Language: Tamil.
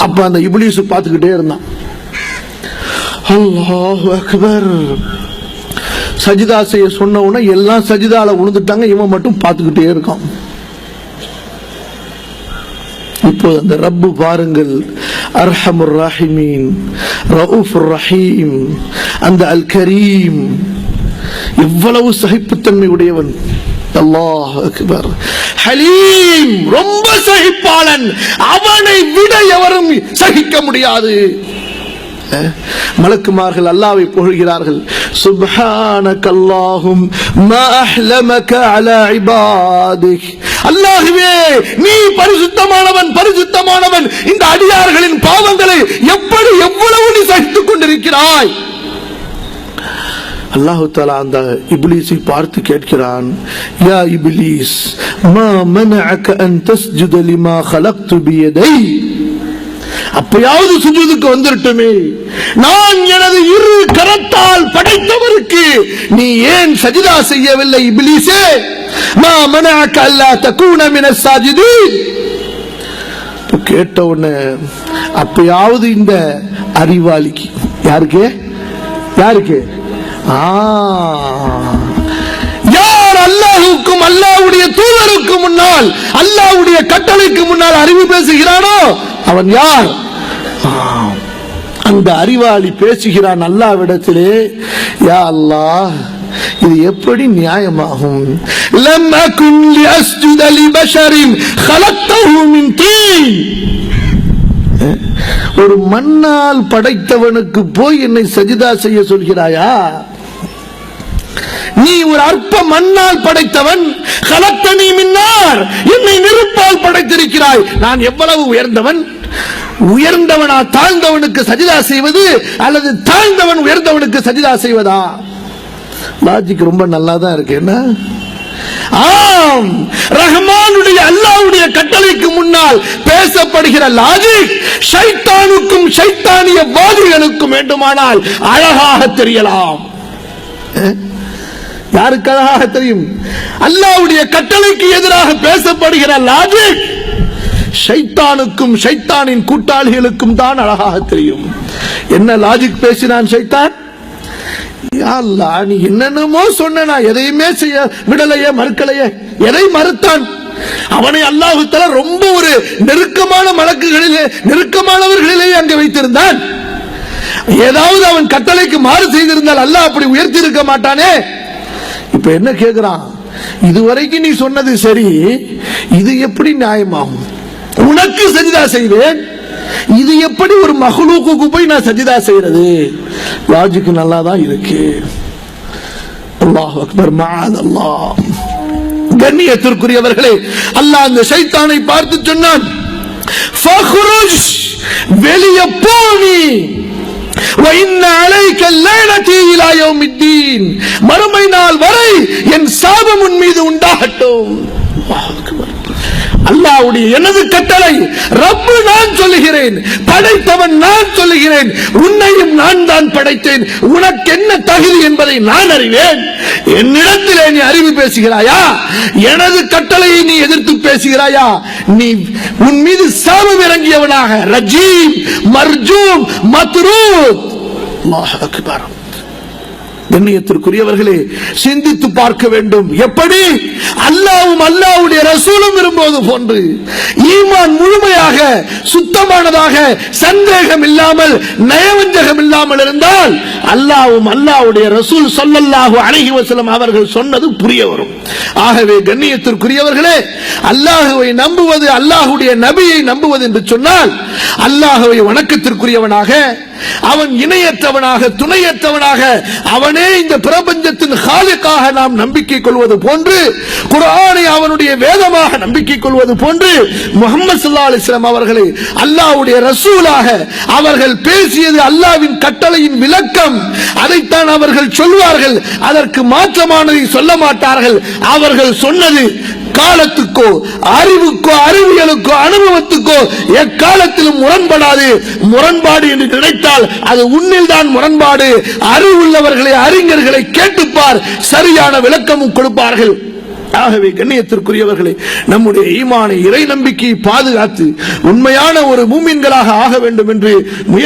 அப்ப அந்த இப்லீஸ் பார்த்துக்கிட்டே இருந்தான். அல்லாஹ் அக்பர். சஜிதா செய்ய சொன்ன உடனே எல்லாம் சஜிதால விழுந்துட்டாங்க இவன் மட்டும் பார்த்துக்கிட்டே இருக்கான். இப்போது அந்த ரப்பு பாருங்கள். அர்ஹமுர் ராஹிமீன். ரவுஃப் ரஹீம். அந்த அல் கரீம். எவ்வளவு சகிப்புத்தன்மை உடையவன் அல்லாஹ் அக்பர். ஹலீம். ரொம்ப சகிப்பாளன். அவனை விட எவரும் சகிக்க முடியாது. மலக்குமார்கள் அல்லாவை புகழ்கிறார்கள். சுப்ஹானக அல்லாஹும் மா அஹ்லமக அலா இபாதிக். அல்லாஹ்வே நீ பரிசுத்தமானவன் பரிசுத்தமானவன். இந்த அடியார்களின் பாவங்களை எப்படி எவ்வளவு நீ சகித்துக் கொண்டிருக்கிறாய்? அல்லாஹு தாலா அந்த இப்லீஸை பார்த்து கேட்கிறான் யா இப்லீஸ் மா மனஅக அன் தஸ்ஜுத லிமா خلقت بيدي அப்பயாவது சுஜூதுக்கு வந்துருட்டுமே நான் எனது இரு கரத்தால் படைத்தவருக்கு நீ ஏன் சஜிதா செய்யவில்லை இப்லீஸே மா மனஅக அல்லா தகூன மின சாஜிதீன் இப்ப கேட்ட உடனே அப்பயாவது இந்த அறிவாளிக்கு யாருக்கு யாருக்கு ஆ. யார் அல்லாஹுக்கும் அல்லாஹ்வுடைய தூதருக்கு முன்னால் அல்லாஹ்வுடைய கட்டளைக்கு முன்னால் அறிவு பேசுகிறானோ அவன் யார் ஆ. அந்த அறிவாளி பேசுகிறான் அல்லாவிடத்திலே யா அல்லாஹ் இது எப்படி நியாயமாகும் லம் அகுன் லிஅஸ்ஜுத லிபஷரின் خلقته من طين ஒரு மண்ணால் படைத்தவனுக்கு போய் என்னை சஜிதா செய்ய சொல்கிறாயா நீ ஒரு அற்ப மண்ணால் படைத்தவன். கலத்தனி மின்னார். என்னை நெருப்பால் படைத்திருக்கிறாய். நான் எவ்வளவு உயர்ந்தவன்? உயர்ந்தவனா தாழ்ந்தவனுக்கு சஜிதா செய்வது அல்லது தாழ்ந்தவன் உயர்ந்தவனுக்கு சஜிதா செய்வதா? லாஜிக் ரொம்ப நல்லா தான் இருக்கு. என்ன? ஆம். ரஹ்மானுடைய அல்லாவுடைய கட்டளைக்கு முன்னால் பேசப்படுகிற லாஜிக் ஷைத்தானுக்கும் ஷைத்தானிய வாதிகளுக்கும் வேண்டுமானால் அழகாக தெரியலாம். யாருக்கு அழகாக தெரியும்? அல்லாஹ்வுடைய கட்டளைக்கு எதிராக பேசப்படுகிற லாஜிக் ஷைத்தானுக்கும் ஷைத்தானின் கூட்டாளிகளுக்கும் தான் அழகாக தெரியும். என்ன லாஜிக் பேசினான் ஷைத்தான்? நீ என்னென்னமோ சொன்ன எதையுமே செய்ய விடலையே மறுக்கலையே. எதை மறுத்தான்? அவனை அல்லாஹுத்தல ரொம்ப ஒரு நெருக்கமான மலக்குகளிலே நெருக்கமானவர்களிலே அங்கே வைத்திருந்தான். ஏதாவது அவன் கட்டளைக்கு மாறு செய்திருந்தால் அல்லாஹ் அப்படி உயர்த்தி இருக்க மாட்டானே. இப்ப என்ன கேக்குறான்? இதுவரைக்கும் நீ சொன்னது சரி இது எப்படி நியாயமாகும்? உனக்கு சஜிதா செய்வேன் இது எப்படி ஒரு மகளுக்கு போய் நான் சஜிதா செய்யறது லாஜிக் நல்லா தான் இருக்கு. அல்லாஹ் அக்பர் மாதல்லா அல்லாஹ் கண்ணியத்திற்குரியவர்களே அல்லாஹ் அந்த சைத்தானை பார்த்து சொன்னான் "ஃபக்ருஜ்", வெளிய போ மறுமை நாள் வரை என் சாபம் உன் மீது உண்டாகட்டும். அல்லாவுடைய எனது கட்டளை ரப்பு நான் சொல்லுகிறேன் படைத்தவன் நான் சொல்லுகிறேன் உன்னையும் நான் தான் படைத்தேன் உனக்கு என்ன தகுதி என்பதை நான் அறிவேன். என்னிடத்திலே நீ அறிவு பேசுகிறாயா? எனது கட்டளையை நீ எதிர்த்து பேசுகிறாயா? நீ உன் மீது சாபம் இறங்கியவனாக ரஜீம் மர்ஜூம் மத்ரூத் அல்லாஹ் அக்பர். கண்ணியத்திற்குரியவர்களே சிந்தித்து பார்க்க வேண்டும். எப்படி? அல்லாவும் அல்லாவுடைய ரசூலும் விரும்புவது போன்று. ஈமான் முழுமையாக சுத்தமானதாக சந்தேகம் இல்லாமல் நயவஞ்சகம் இல்லாமல் இருந்தால் அல்லாவும் அல்லாவுடைய ரசூல் சொல்லல்லாஹு அலைஹி அவர்கள் சொன்னது புரிய வரும். ஆகவே கண்ணியத்திற்குரியவர்களே அல்லாஹுவை நம்புவது அல்லாஹுடைய நபியை நம்புவது என்று சொன்னால் அல்லாஹுவை வணக்கத்திற்குரியவனாக அவன் இணையற்றவனாக துணையற்றவனாக அவனே இந்த பிரபஞ்சத்தின் காலுக்காக நாம் நம்பிக்கை கொள்வது போன்று குரானை அவனுடைய வேதமாக நம்பிக்கை கொள்வது போன்று முகமது சல்லா அலிஸ்லாம் அவர்களை அல்லாவுடைய ரசூலாக அவர்கள் பேசியது அல்லாவின் கட்டளையின் விளக்கம். அதைத்தான் அவர்கள் சொல்வார்கள். அதற்கு மாற்றமானதை சொல்ல மாட்டார்கள். அவர்கள் சொன்னது காலத்துக்கோ அறிவுக்கோ அறிவியலுக்கோ அனுபவத்துக்கோ எக்காலத்திலும் முரண்படாது. முரண்பாடு என்று நினைத்தால் அது உன்னில் தான் முரண்பாடு. அறிவுள்ளவர்களை அறிஞர்களை கேட்டுப்பார். சரியான விளக்கமும் கொடுப்பார்கள். ஆகவே கண்ணியத்திற்குரியவர்களே நம்முடைய ஈமானை இறை நம்பிக்கையை பாதுகாத்து உண்மையான ஒரு மூமின்களாக ஆக வேண்டும் என்று முயற்சி